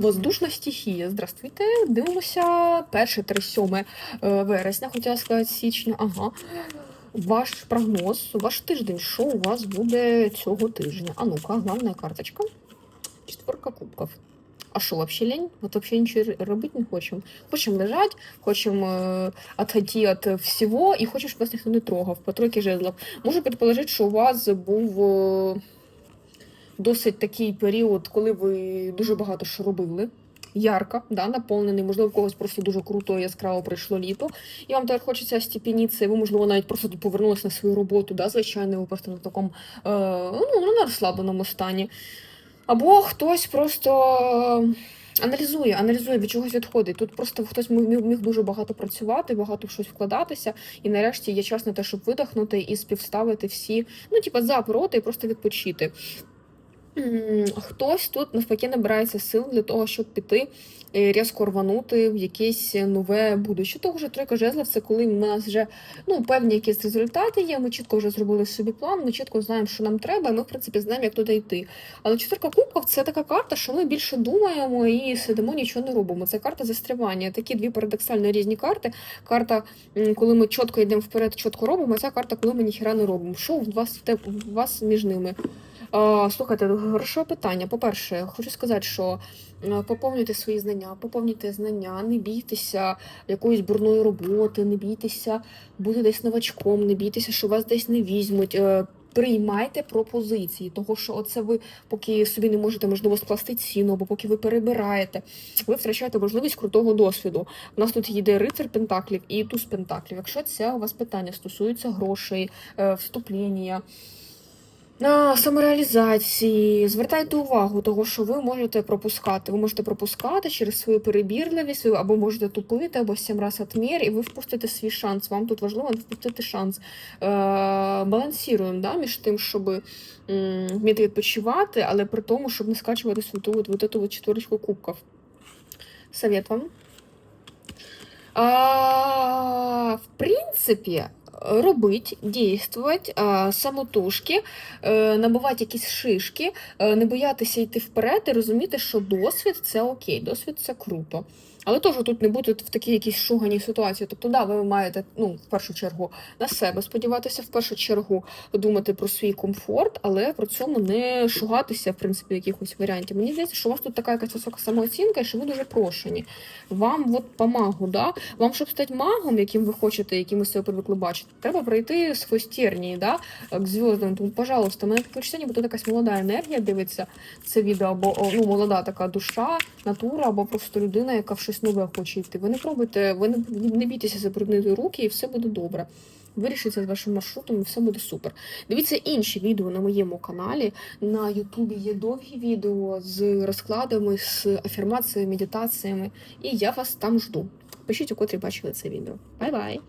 Воздушна стихія. Здравствуйте. Дивимося 1-7 е, вересня, хотіла сказати січня. Ага. Ваш прогноз, ваш тиждень, що у вас буде цього тижня? А ну-ка, главна карточка. Четверка кубків. А що, вообще лень? Вот вообще нічого робити не хочемо. Хочемо лежати, хочемо отойти від всього і хочемо, щоб вас ніхто не трогав. По тройки жезлов. Можу предположити, що у вас був досить такий період, коли ви дуже багато що робили. Ярко, да, наповнений, можливо, в когось просто дуже круто яскраво прийшло літо. І вам тепер хочеться степенітися, і ви, можливо, навіть просто повернулися на свою роботу, да, звичайно, ви просто на такому е, ну, на розслабленому стані. Або хтось просто е, аналізує, аналізує, від чогось відходить. Тут просто хтось міг, міг дуже багато працювати, багато в щось вкладатися, і нарешті є час на те, щоб видихнути і співставити всі, ну, типа, за проти і просто відпочити. Хтось тут навпаки набирається сил для того, щоб піти е, різко рванути в якесь нове будуще. Того ж тройка жезлів це коли в нас вже ну, певні якісь результати є. Ми чітко вже зробили собі план, ми чітко знаємо, що нам треба, і ми, в принципі, знаємо, як туди йти. Але четверка кубків це така карта, що ми більше думаємо і сидимо, нічого не робимо. Це карта застрявання. Такі дві парадоксально різні карти. Карта, коли ми чітко йдемо вперед, чітко робимо, а ця карта, коли ми ніхіра не робимо. Що у вас, у вас між ними? Слухайте, хороше питання. По-перше, хочу сказати, що е, поповнюйте свої знання, поповнюйте знання, не бійтеся якоїсь бурної роботи, не бійтеся бути десь новачком, не бійтеся, що вас десь не візьмуть. Е, Приймайте пропозиції, того що оце ви поки собі не можете можливо скласти ціну, або поки ви перебираєте, ви втрачаєте можливість крутого досвіду. У нас тут йде рицар пентаклів і туз пентаклів. Якщо це у вас питання стосується грошей, е, вступлення, на самореалізації, звертайте увагу того, що ви можете пропускати. Ви можете пропускати через свою перебірливість, або можете тупити, або сім раз отмір, і ви впустите свій шанс. Вам тут важливо впустити шанс. Е, балансіруємо да, між тим, щоб вміти відпочивати, але при тому, щоб не скачувати свою ту, от, вот эту вот четверочку кубків. Совет вам. А, в принципі, робить, дійствувати самотужки, е, набивати якісь шишки, е, не боятися йти вперед і розуміти, що досвід це окей, досвід це круто. Але теж тут не бути в такій якійсь шуганій ситуації. Тобто, да, ви маєте ну, в першу чергу на себе сподіватися, в першу чергу думати про свій комфорт, але при цьому не шугатися, в принципі, якихось варіантів. Мені здається, що у вас тут така якась висока самооцінка, і що ви дуже прошені. Вам от по магу, да? вам, щоб стати магом, яким ви хочете, яким ви себе привикли бачити, треба пройти з фостернії, да? к зв'язкам. Тому, пожалуйста, мене таке впечатлення, бо тут якась молода енергія дивиться це відео, або ну, молода така душа, натура, або просто людина, яка в щось нове хоче йти. Ви не пробуйте, ви не, не бійтеся забруднити руки, і все буде добре. Вирішиться з вашим маршрутом, і все буде супер. Дивіться інші відео на моєму каналі. На Ютубі є довгі відео з розкладами, з афірмаціями, медитаціями. І я вас там жду. Пишіть, у котрі бачили це відео. Бай-бай!